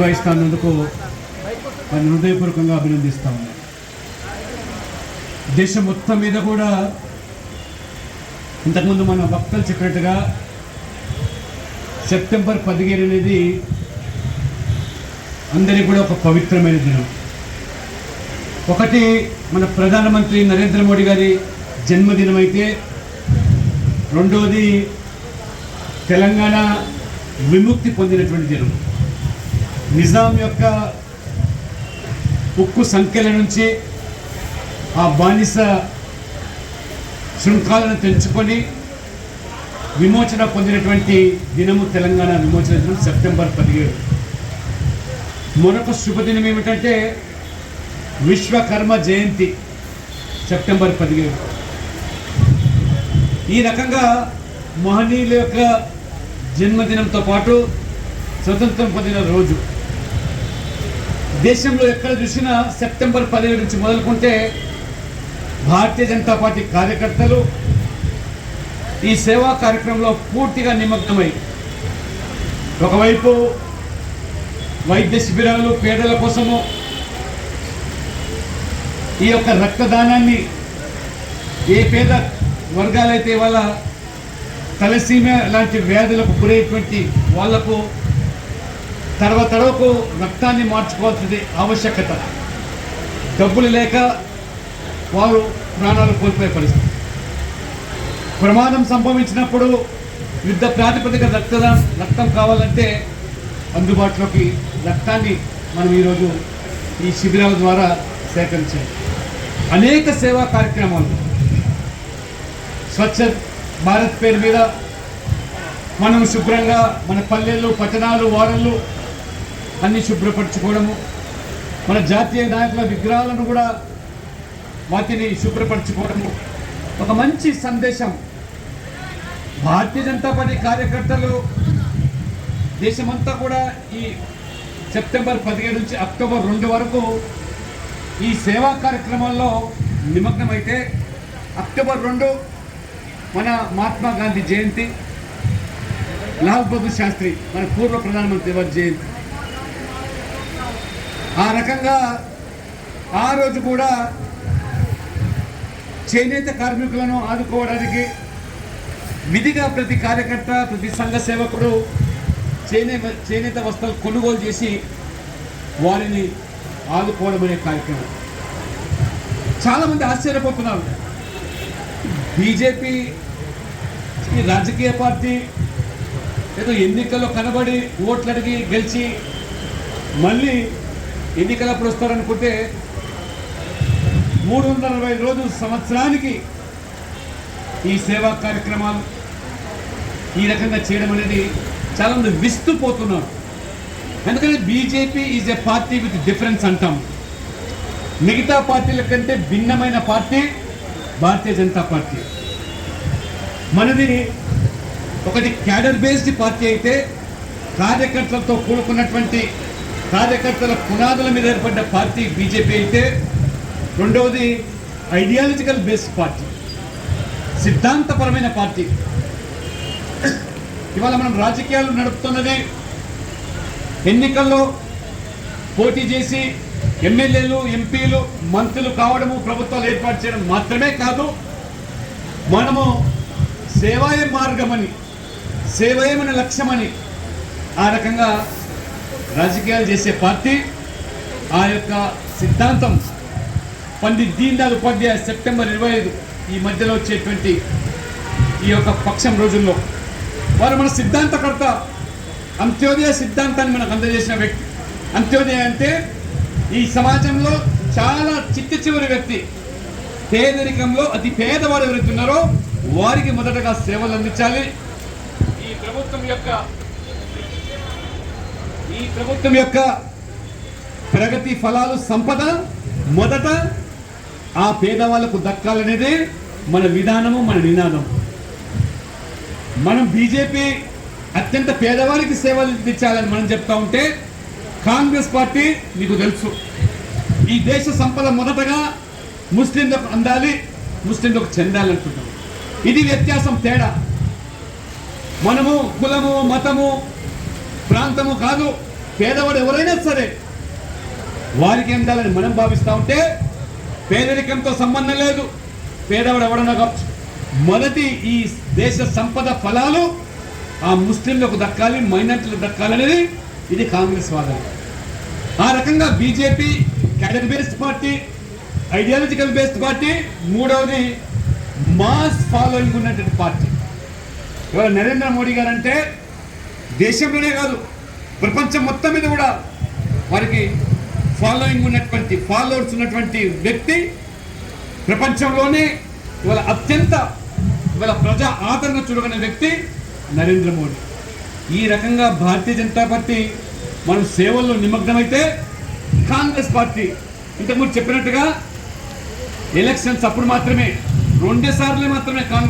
నిర్వహిస్తున్నందుకు వారిని హృదయపూర్వకంగా అభినందిస్తా ఉన్నాను దేశం మొత్తం మీద కూడా ఇంతకుముందు మన వక్తలు చెప్పినట్టుగా సెప్టెంబర్ పదిహేను అనేది అందరికీ కూడా ఒక పవిత్రమైన దినం. ఒకటి మన ప్రధానమంత్రి నరేంద్ర మోడీ గారి జన్మదినం అయితే రెండవది తెలంగాణ విముక్తి పొందినటువంటి దినం. నిజాం యొక్క ఉక్కు సంఖ్యల నుంచి ఆ బానిస శృంఖాలను తెంచుకొని విమోచన పొందినటువంటి దినము తెలంగాణ విమోచన దినం సెప్టెంబర్ పదిహేడు. మరొక శుభదినం ఏమిటంటే విశ్వకర్మ జయంతి సెప్టెంబర్ పదిహేడు. ఈ రకంగా మహనీయుల యొక్క జన్మదినంతో పాటు స్వతంత్రం పొందిన రోజు. దేశంలో ఎక్కడ చూసినా సెప్టెంబర్ పదిహేడు నుంచి మొదలుకుంటే భారతీయ జనతా పార్టీ కార్యకర్తలు ఈ సేవా కార్యక్రమంలో పూర్తిగా నిమగ్నమై ఒకవైపు వైద్య శిబిరాలు పేదల కోసము ఈ యొక్క రక్తదానాన్ని ఏ పేద వర్గాలైతే వాళ్ళ తలసీమ లాంటి వ్యాధులకు గురైనటువంటి వాళ్ళకు తర్వా తడవకు రక్తాన్ని మార్చుకోవాల్సింది ఆవశ్యకత. డబ్బులు లేక వారు ప్రాణాలు కోల్పోయే పరిస్థితి. ప్రమాదం సంభవించినప్పుడు యుద్ధ ప్రాతిపదిక రక్తదానం రక్తం కావాలంటే అందుబాటులోకి రక్తాన్ని మనం ఈరోజు ఈ శిబిరాల ద్వారా సేకరించాలి. అనేక సేవా కార్యక్రమాలు. స్వచ్ఛ భారత్ పేరు మీద మనం శుభ్రంగా మన పల్లెలు పట్టణాలు వాడళ్ళు అన్ని శుభ్రపరచుకోవడము. మన జాతీయ నాయకుల విగ్రహాలను కూడా వాటిని శుభ్రపరచుకోవడము. ఒక మంచి సందేశం. భారతీయ జనతా పార్టీ కార్యకర్తలు దేశమంతా కూడా ఈ సెప్టెంబర్ పదిహేడు నుంచి అక్టోబర్ రెండు వరకు ఈ సేవా కార్యక్రమాల్లో నిమగ్నమైతే అక్టోబర్ రెండు మన మహాత్మా గాంధీ జయంతి. లాల్ బహదూర్ శాస్త్రి మన పూర్వ ప్రధానమంత్రి వారి జయంతి. ఆ రకంగా ఆ రోజు కూడా చేనేత కార్మికులను ఆదుకోవడానికి విధిగా ప్రతి కార్యకర్త ప్రతి సంఘ సేవకుడు చేనే చేనేత వస్త్రాలు కొనుగోలు చేసి వారిని ఆదుకోవడం అనే కార్యక్రమం. చాలామంది ఆశ్చర్యపోతున్నారు. బీజేపీ ఈ రాజకీయ పార్టీ ఏదో ఎన్నికల్లో కనబడి ఓట్లు అడిగి గెలిచి మళ్ళీ ఎన్నికలప్పుడు వస్తారనుకుంటే మూడు వందల అరవై రోజులు సంవత్సరానికి ఈ సేవా కార్యక్రమాలు ఈ రకంగా చేయడం అనేది చాలా మంది విస్తుపోతున్నారు. ఎందుకంటే BJP is a party with difference అంటాం. మిగతా పార్టీల కంటే భిన్నమైన పార్టీ భారతీయ జనతా పార్టీ. మనది ఒకటి క్యాడర్ బేస్డ్ పార్టీ అయితే కార్యకర్తలతో కూడుకున్నటువంటి కార్యకర్తల పునాదుల మీద ఏర్పడ్డ పార్టీ బీజేపీ అయితే రెండవది ఐడియాలజికల్ బేస్డ్ పార్టీ సిద్ధాంతపరమైన పార్టీ. ఇవాళ మనం రాజకీయాలు నడుపుతున్నది ఎన్నికల్లో పోటీ చేసి ఎమ్మెల్యేలు ఎంపీలు మంత్రులు కావడము ప్రభుత్వాలు ఏర్పాటు చేయడం మాత్రమే కాదు మనము సేవాయ మార్గమని సేవయమనే లక్ష్యమని ఆ రకంగా రాజకీయాలు చేసే పార్టీ ఆ యొక్క సిద్ధాంతం పండిత్ దీన్ దయాళ్ ఉపాధ్యాయ సెప్టెంబర్ ఇరవై ఐదు ఈ మధ్యలో వచ్చేటువంటి ఈ యొక్క పక్షం రోజుల్లో. వారు మన సిద్ధాంతకర్త అంత్యోదయ సిద్ధాంతాన్ని మనకు అందజేసిన వ్యక్తి. అంత్యోదయ అంటే ఈ సమాజంలో చాలా చిట్ట చివరి వ్యక్తి. పేదరికంలో అతి పేదవాడు ఎవరైతే ఉన్నారో వారికి మొదటగా సేవలు అందించాలి. ఈ ప్రభుత్వం యొక్క ఈ ప్రభుత్వం యొక్క ప్రగతి ఫలాలు సంపద మొదట ఆ పేదవాళ్ళకు దక్కాలనేదే మన విధానము మన నినాదం. మనం బీజేపీ అత్యంత పేదవారికి సేవలు అందించాలని మనం చెప్తా ఉంటే కాంగ్రెస్ పార్టీ మీకు తెలుసు. ఈ దేశ సంపద మొదటగా ముస్లింలకు అందాలి ముస్లింలకు చెందాలనుకుంటాం ఇది వ్యత్యాసం తేడా. మనము కులము మతము ప్రాంతము కాదు పేదవాడు ఎవరైనా సరే వారికి ఎందాలని మనం భావిస్తూ ఉంటే పేదరికంతో సంబంధం లేదు. పేదవాడు ఎవడన్నా కావచ్చు మొదటి ఈ దేశ సంపద ఫలాలు ఆ ముస్లింలకు దక్కాలి మైనార్టీలకు దక్కాలనేది ఇది కాంగ్రెస్ వాదన. ఆ రకంగా BJP cadre based party ideological based party మూడవది మాస్ ఫాలోయింగ్ ఉన్నటువంటి పార్టీ. ఇవాళ నరేంద్ర మోడీ గారు అంటే దేశంలోనే కాదు ప్రపంచం మొత్తం మీద కూడా వారికి ఫాలోయింగ్ ఉన్నటువంటి ఫాలోవర్స్ ఉన్నటువంటి వ్యక్తి ప్రపంచంలోనే ఇవాళ అత్యంత ఇవాళ ప్రజా ఆదరణ చూడగల వ్యక్తి నరేంద్ర మోడీ. ఈ రకంగా భారతీయ జనతా పార్టీ మనం సేవల్లో నిమగ్నమైతే కాంగ్రెస్ పార్టీ. ఇంతకుముందు చెప్పినట్టుగా ఎలక్షన్స్ అప్పుడు మాత్రమే రెండే సార్లు మాత్రమే కాంగ్రెస్